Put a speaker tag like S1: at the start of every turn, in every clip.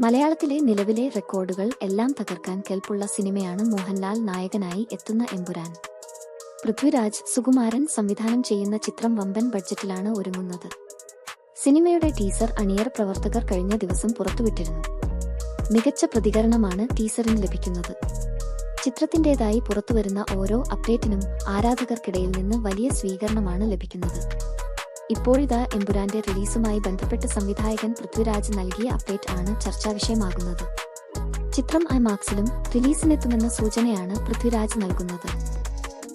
S1: മലയാളത്തിലെ നിലവിലെ റെക്കോർഡുകൾ എല്ലാം തകർക്കാൻ കെൽപ്പുള്ള സിനിമയാണ് മോഹൻലാൽ നായകനായി എത്തുന്ന എമ്പുരാൻ. പൃഥ്വിരാജ് സുകുമാരൻ സംവിധാനം ചെയ്യുന്ന ചിത്രം വമ്പൻ ബഡ്ജറ്റിലാണ് ഒരുങ്ങുന്നത്. സിനിമയുടെ ടീസർ അണിയർ പ്രവർത്തകർ കഴിഞ്ഞ ദിവസം പുറത്തുവിട്ടിരുന്നു. മികച്ച പ്രതികരണമാണ് ടീസറിന് ലഭിക്കുന്നത്. ചിത്രത്തിന്റേതായി പുറത്തുവരുന്ന ഓരോ അപ്ഡേറ്റിനും ആരാധകർക്കിടയിൽ നിന്ന് വലിയ സ്വീകരണമാണ് ലഭിക്കുന്നത്. ഇപ്പോഴിതാ എമ്പുരാന്റെ റിലീസുമായി ബന്ധപ്പെട്ട് സംവിധായകൻ പൃഥ്വിരാജ് നൽകിയ അപ്ഡേറ്റ് ആണ് ചർച്ചാ വിഷയമാകുന്നത്. ചിത്രം ഐമാക്സിലും റിലീസിനെത്തുമെന്ന സൂചനയാണ് പൃഥ്വിരാജ് നൽകുന്നത്.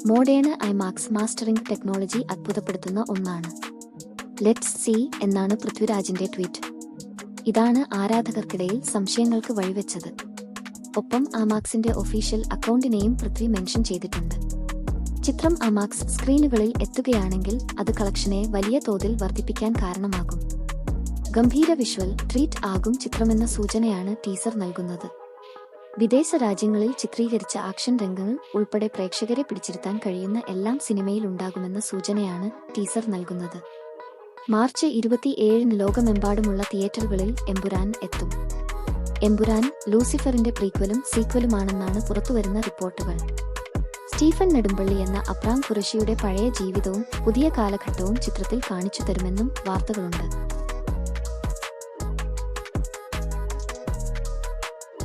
S1: മോഡേണ് ഐമാക്സ് മാസ്റ്ററിംഗ് ടെക്നോളജി അത്ഭുതപ്പെടുത്തുന്ന ഒന്നാണ്. ലെറ്റ്സ് സി എന്നാണ് പൃഥ്വിരാജിന്റെ ട്വീറ്റ്. ഇതാണ് ആരാധകർക്കിടയിൽ സംശയങ്ങൾക്ക് വഴിവെച്ചത്. ഒപ്പം ആമാക്സിന്റെ ഒഫീഷ്യൽ അക്കൗണ്ടിനെയും പൃഥ്വി മെൻഷൻ ചെയ്തിട്ടുണ്ട്. ചിത്രം അമാക്സ് സ്ക്രീനുകളിൽ എത്തുകയാണെങ്കിൽ അത് കളക്ഷനെ വലിയ തോതിൽ വർദ്ധിപ്പിക്കാൻ കാരണമാകും. ഗംഭീര വിഷ്വൽ ട്രീറ്റ് ആകും ചിത്രമെന്ന സൂചനയാണ് ടീസർ നൽകുന്നത്. വിദേശ രാജ്യങ്ങളിൽ ചിത്രീകരിച്ച ആക്ഷൻ രംഗങ്ങൾ ഉൾപ്പെടെ പ്രേക്ഷകരെ പിടിച്ചിരുത്താൻ കഴിയുന്ന എല്ലാം സിനിമയിൽ ഉണ്ടാകുമെന്ന സൂചനയാണ് ടീസർ നൽകുന്നത്. മാർച്ച് ഇരുപത്തിയേഴിന് ലോകമെമ്പാടുമുള്ള തിയേറ്ററുകളിൽ എമ്പുരാൻ എത്തും. എമ്പുരാൻ ലൂസിഫറിന്റെ പ്രീക്വലും സീക്വലുമാണെന്നാണ് പുറത്തുവരുന്ന റിപ്പോർട്ടുകൾ. സ്റ്റീഫൻ നെടുമ്പള്ളി എന്ന അബ്രാം ഖുറഷിയുടെ പഴയ ജീവിതവും പുതിയ കാലഘട്ടവും ചിത്രത്തിൽ കാണിച്ചു തരുമെന്നും വാർത്തകളുണ്ട്.